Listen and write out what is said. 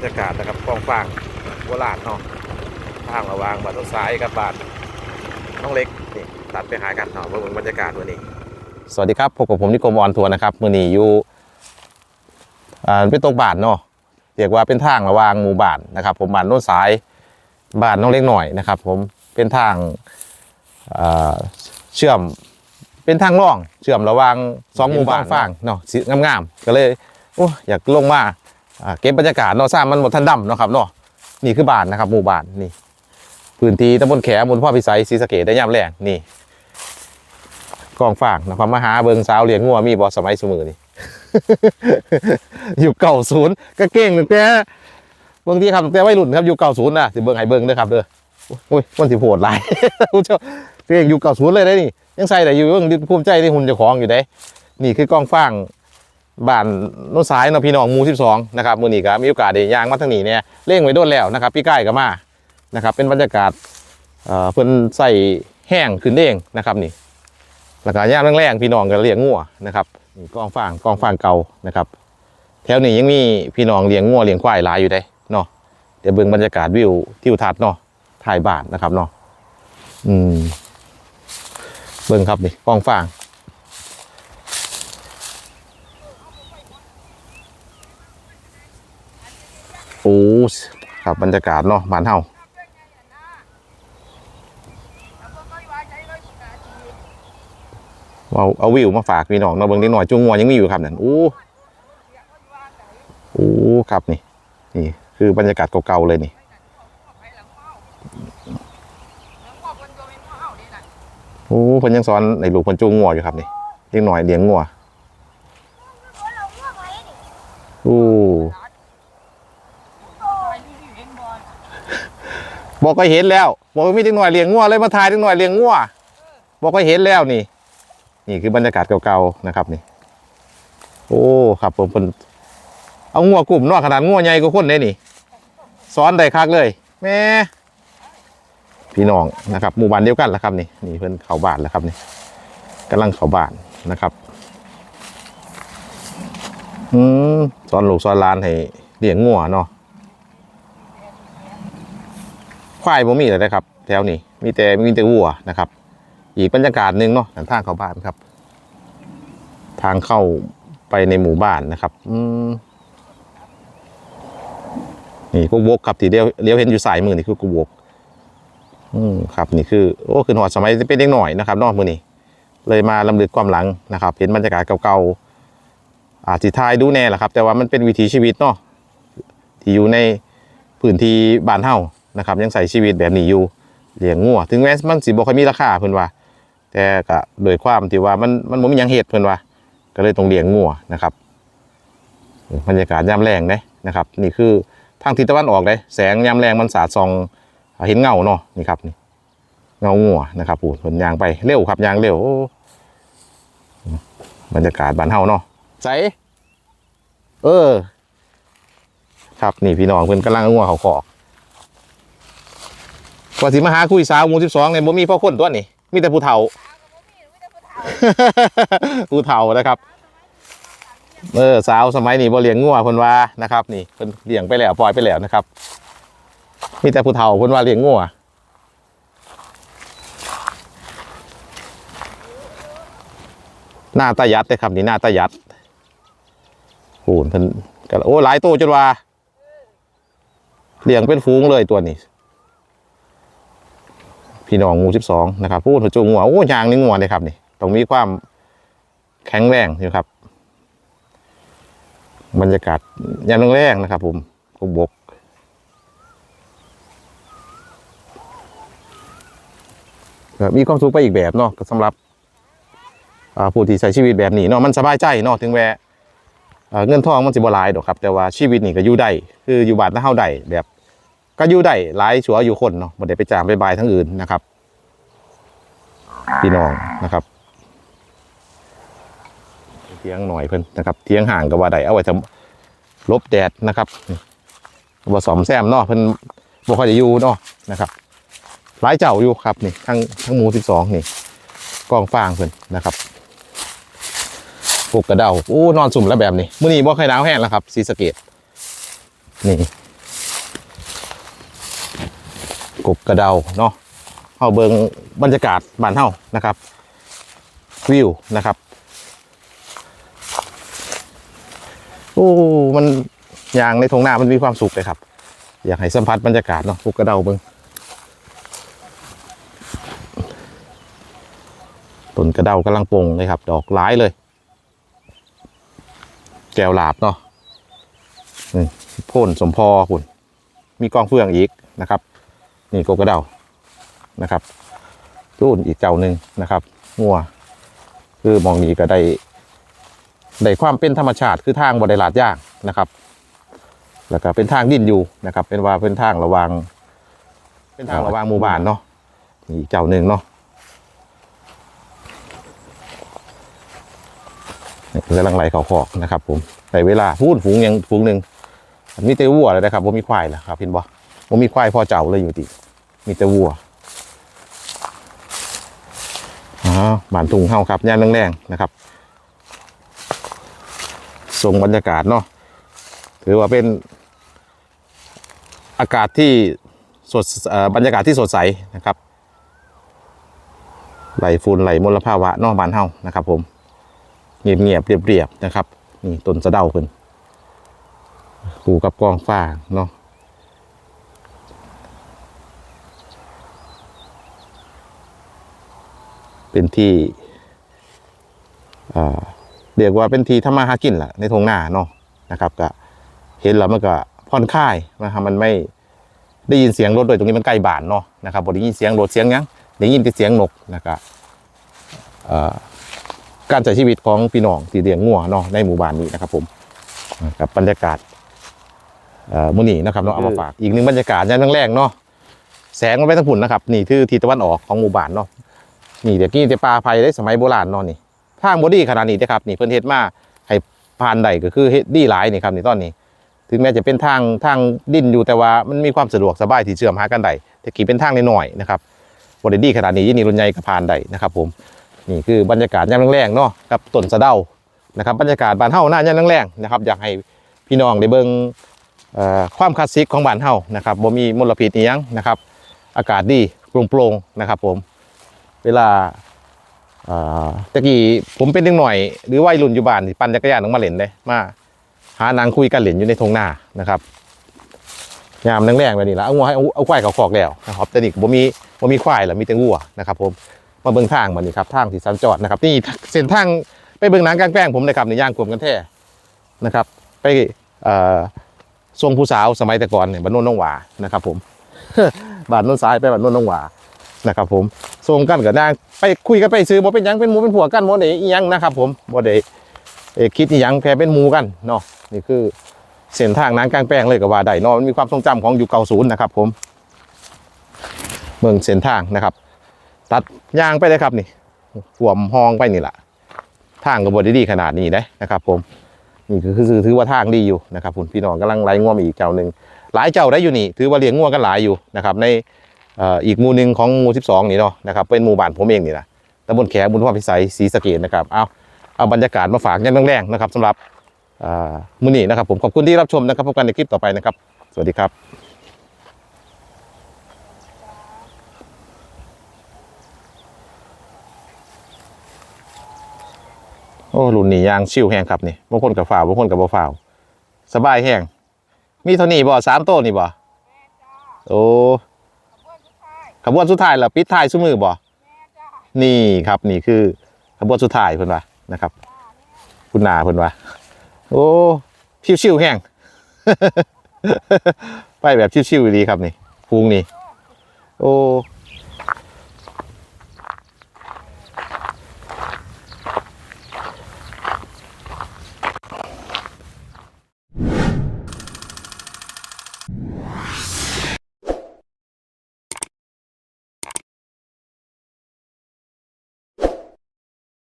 รยากาศนะครับกองฟางโบราณเนาะทางระหวางบ้านต้นซ้ายกับบ้านน้องเล็กนี่ตัดไปหากันเนาะเบิ่งบรรยากาศวันนี้ สวัสดีครับพบกับผมนิคมออนทัวร์นะครับมือนี้อยู่อ่าเป็นตรงบ้านเนาะเรียกว่าเป็นทางระหวางหมู่บ้านนะครับ ผมบ้านโน้นซ้ายบ้านน้องเล็กหน่อยนะครับ ผมเป็นทางอ่าเชื่อมเป็นทางร่องเชื่อมระหว่างสองหมู่บ้านฟางเนาะสีงามๆก็เลยโอ้อยากลงมาอ่า เก็บบรรยากาศเนาะสร้างมันหมดทันดำเนาะครับเนาะนี่คือบ้านนะครับหมู่บ้านนี่ พื้นที่ตำบลแขมบนพ่อพิสัยศรีสะเกดได้ย่ำแรงนี่กองฟางนะครับมาหาเบิงสาวเลี้ยงงัวมีบอสมัยสมือนี่อยู่เก่าศูนย์ก็เก่งตั้งแต่เบิ่งที่ครับตกแต่วัยรุ่นครับอยู่เก่าศูนย์นะสิเบิงให้เบิงเด้อครับเด้อโอ้ยมันสิโหดหลายผู้ชมเก่งอยู่เก่าศูนย์เลยได้นี่ยังใส่แต่อยู่เรื่องภูมิใจที่หุ่นเจ้าของอยู่ได้นี่คือกองฟาง บ้านโน้นซ้ายเนาะพี่น้องหมู่12นะครับมื้อนี้ก็มีโอกาสได้ย่างมาทางนี้เนี่ยเล่งไว้โดนแล้วนะครับพี่ใกล้ก็มานะครับ เป็นบรรยากาศเอ่อเพิ่นใส่แห้งขึ้นเองนะครับนี่แล้วก็ย่างแรงๆพี่น้องก็เลี้ยงงัวนะครับนี่กองฟางกองฟางเก่านะครับ แถวนี้ยังมีพี่น้องเลี้ยงงัวเลี้ยงควายหลายอยู่ได้เนาะเดี๋ยวเบิ่งบรรยากาศวิวทิวทัศน์เนาะถ่ายบ้านนะครับเนาะอืมเบิ่งครับนี่กองฟาง โอ้ครับบรรยากาศเนาะบ้านเฮาเอาเอาวิวมาฝากพี่น้องเนาะเบิ่งนิดหน่อยจุงงัวยังมีอยู่ครับนั่นโอ้โอ้ครับนี่นี่คือบรรยากาศเก่าๆเลยนี่โอ้เพิ่นยังสอนในลูกเพิ่นจูงงัวอยู่ครับนี่เลี้ยงหน่อยเลี้ยงงัวโอ้ บอกก็เห็นแล้ว บอกว่ามีเด็กหน่อยเลี้ยงงัวเลยมาถ่ายเด็กหน่อยเลี้ยงงัวบอกก็เห็นแล้วนี่ นี่คือบรรยากาศเก่าๆนะครับนี่ โอ้ครับผมเพิ่นเอางัวกลุ่มนอกขนาดงัวใหญ่กว่าคนเลยนี่สอนได้คักเลยแม่พี่น้องนะครับหมู่บ้านเดียวกันแหละครับนี่นี่เพื่อนเขาบ้านแล้วครับนี่กำลังเขาบ้านนะครับอืมสอนลูกสอนลานให้เลี้ยงงัวเนาะ ควายบ่มีเลยนะครับ แถวนี้มีแต่มีแต่วัวนะครับ อีกบรรยากาศหนึ่งเนาะทางเข้าบ้านครับ ทางเข้าไปในหมู่บ้านนะครับอืมนี่กุกวกครับที่เดียวเลี้ยวเห็นอยู่สายมือนี่คือกุกวกอืมครับนี่คือโอ้คือหอดสมัยเป็นเด็กหน่อยนะครับนอกมือนี้เลยมาลำลึกความหลังนะครับ เห็นบรรยากาศเก่าๆอาจสิทายดูแน่แหละครับ แต่ว่ามันเป็นวิถีชีวิตเนาะที่อยู่ในพื้นที่บ้านเฮา นะครับยังใส่ชีวิตแบบนี้อยู่เลี้ยงงัวถึงแม้มันสิบ่ค่อยมีราคาเพิ่นว่า แต่ก็โดยความที่ว่ามันมันบ่มีหยังเหตุเพิ่นว่า ก็เลยต้องเลี้ยงงัวนะครับบรรยากาศยามแรงเด้นะครับ นี่คือทางทิศตะวันออกเด้แสงยามแรงมันสาดส่องเห็นเงาเนาะนี่ครับนี่เงางัวนะครับปูผลยางไปเร็วครับยางเร็วบรรยากาศบ้านเฮาเนาะใสเออ ครับนี่พี่น้องเพิ่นกำลังงัวเขาขอก ว่าสิมาหาคุยสาวหมู่สิบสองเนี่ยบ่มีพ่อคนตัวนี่มีแต่ผู้เฒ่าผู้เฒ่านะครับเออสาวสมัยนี้บ่เลี้ยงงัวเพิ่นว่านะครับ นี่เพิ่นเลี้ยงไปแล้วปล่อยไปแล้วนะครับ มีแต่ผู้เฒ่าเพิ่นว่าเลี้ยงงัวหน้าตายัดเลยครับนี่หน้าตายัดโอ้เพิ่นก็โอ้หลายตัวจนว่าเลี้ยงเป็นฟูงเลยตัวนี้ พี่น้องหมูสิบสองนะครับพูดถึงจูงงัวโอ้ยางนี่งัวเลยครับนี่ต้องมีความแข็งแรงอยู่ครับ บรรยากาศยามแรงๆนะครับผมกบกมีความสุขไปอีกแบบเนาะสำหรับผู้ที่ใช้ชีวิตแบบนี้เนาะมันสบายใจเนาะถึงแม้อ่เงินทองมันสิบหลายดอกครับ แต่ว่าชีวิตนี่ก็อยู่ได้คืออยู่บ้านถ้าเฮาได้แบบ ก็อยู่ได้หลายชัวอยู่คนเนาะบ่ได้ไปจ้างไปบายทั้งอื่นนะครับ พี่น้องนะครับเทียงหน่อยเพื่อนนะครับเทียงห่างกับว่าใดเอาไว้ทำลบแดดนะครับว่าสมแซมเนาะเพื่อนบ่ค่อยจะอยู่เนาะนะครับหลายเจ้าอยู่ครับนี่ทั้งทั้งหมูสิบสองนี่กองฟางเพื่อนนะครับปลูกกระเดาโอ้นอนสุ่มแล้วแบบนี้มื่อนี้บ่ค่อยหนาวแห้งแล้วครับสีสเกตนี่กบกระเดาเนาะ เฮาเบิงบรรยากาศบ้านเฮานะครับ วิวนะครับ โอ้ มันยางในทงหน้ามันมีความสุขเลยครับ อยากให้สัมผัสบรรยากาศเนาะกบกระเดาเบิงต้นกระเดากำลังปงเลยครับ ดอกร้ายเลย แก้วหลาบเนาะนี่พ่นสมพอคุณมีกองเฟืองอีกนะครับ นี่กกระเดา นะครับรุ่นอีกเจ้าหนึ่งนะครับงัวคือมองนี้ก็ได้ได้ความเป็นธรรมชาติคือทางบไดลาดยากนะครับ แล้วก็เป็นทางดินอยู่นะครับ เป็นว่าเป็นทางระวางเป็นทางระวางหมู่บ้านเนาะนี่อีกเจ้าหนึ่งเนาะกำลังไหลเขาขอกนะครับผมใส่เวลาพูดฝูงยังฝูงหนึ่งมีแต่วัวเลยนะครับผมมีควายนะครับเห็นบ่ผมมีควายพอเจ้าเลยอยู่ติมีแต่วัวอ๋อ บ้านทุ่งเฮาครับย่านแรงๆนะครับส่งบรรยากาศเนาะถือว่าเป็นอากาศที่สดบรรยากาศที่สดใสนะครับไหลฝุ่นไหลมลภาวะนอกบ้านเฮานะครับ ผมเงียบเงียบเรียบเรียบนะครับนี่ต้นสะเดาเพิ่นคู่กับกองฟ้าเนาะ เป็นที่เรียกว่าเป็นที่ทำมาหากินแหละในทงนาเนาะนะครับก็เห็นแล้วมันก็ผ่อนคลายนะครับมันไม่ได้ยินเสียงรถโดยตรงนี้มันใกล้บ้านเนาะนะครับบ่ได้ยินเสียงรถเสียงยังได้ยินแต่เสียงนกนะครับการใช้ชีวิตของพี่น้องที่เลี้ยงงัวเนาะในหมู่บ้านนี้นะครับผมกับบรรยากาศมื้อนี้นะครับเนาะเอามาฝากอีกหนึ่งบรรยากาศยามแรกๆเนาะแสงมันไปทางฝุ่นนะครับนี่คือทิศตะวันออกของหมู่บ้านเนาะ นี่เดี๋ยวกี้จะปลาไผ่ได้สมัยโบราณนาะนี่ทางบอดี้ขนาดนี้นะครับนี่เพิ่นเฮ็ดมาให้ผ่านได้ก็คือเฮ็ดดีหลายนี่ครับนี่ตอนนี้ถึงแม้จะเป็นทางทางดินอยู่แต่ว่ามันมีความสะดวกสบายที่เชื่อมหากันได้แต่กี่เป็นทางน้อยๆนะครับบริดีขนาดนี้ยี่นี่รุ่นใหญ่กับผ่านได้นะครับผมนี่คือบรรยากาศยามแรงๆเนาะกับต้นสะเดานะครับบรรยากาศบ้านเฮาหน้ายามแรงๆนะครับอยากให้พี่น้องได้เบิ่งเอ่อความคลาสสิกของบ้านเฮานะครับบ่มีมลพิษอีหยังนะครับ อากาศดีโปร่งๆนะครับผม เวลาตะกี้ผมเป็นเด็กหน่อย หรือวัยรุ่นอยู่บ้านปั่นจักรยานออกมาเล่นได้มาหานางคุยกันเหรียญอยู่ในทงหน้านะครับยามแรงๆแบบนี้ละเอางัวให้เอาควายเขาขอกแล้วนะครับแต่นี่บ่มีบ่มีควายแล้วมีแต่งัวนะครับ ผมมาเบิ่งทางมานี่ครับทางที่สัญจรนะครับนี่เส้นทางไปเบิ่งนังกลางแปลงผมเลยครับในย่างกลมกันแท้นะครับ ไปทรงผู้สาวสมัยแต่ก่อนเนี่ยบ้านโนนน้องหวานะครับ ผมบ้านโนนซ้ายไปบ้านโนนน้องหวา นะครับผมทรงกันกับนางไปคุยกันไปซื้อบ่เป็นยังเป็นหมูเป็นผัวกันบ่ได้อีหยังนะครับผมบ่ได้คิดอหยังแค่เป็นหมูกันเนาะนี่คือเส้นทางน้ำกลางแปลงเลยกับว่าได้เนาะมันมีความทรงจำของยุคเก่าศูนย์นะครับผมเมืองเส้นทางนะครับ ตัดยางไปเลยครับนี่ห่วมห้องไปนี่แหละทางกับบดีดีขนาดนี้ได้นะครับผมนี่คือคือถือว่าทางดีอยู่นะครับคุณพี่น้องกำลังไล่ง่วมอีกเจ้าหนึ่งหลายเจ้าได้อยู่นี่ ถือว่าเลี้ยงง่วงกันหลายอยู่นะครับใน อ่ออีกหมู่หนึ่งของหมู่สิบสองนี่เนาะนะครับเป็นหมู่บ้านผมเองนี่แหละตำบลแขบุญพรพิสัยศรีสะเกดนะครับเอาเอาบรรยากาศมาฝากยันแรงๆนะครับสำหรับอ่ามื้อนี้นะครับผมขอบคุณที่รับชมนะครับพบกันในคลิปต่อไปนะครับ สวัสดีครับโอ้รุ่นนี้ยางชิวแห้งครับนี่บางคนกับฝ่าวบางคนกับบ่ฝ่าวสบายแห้งมีเท่านี้บ่สามโต้นี่บ่โอ้ ขบวนสุดท้ายแล้วปิดท้ายซุมือบ่นี่ครับนี่คือขบวนสุดท้ายเพิ่นว่านะครับคุณนาเพิ่นว่าโอ้ชิวๆแห้งไปแบบชิวๆดีครับนี่พุงนี่โอ้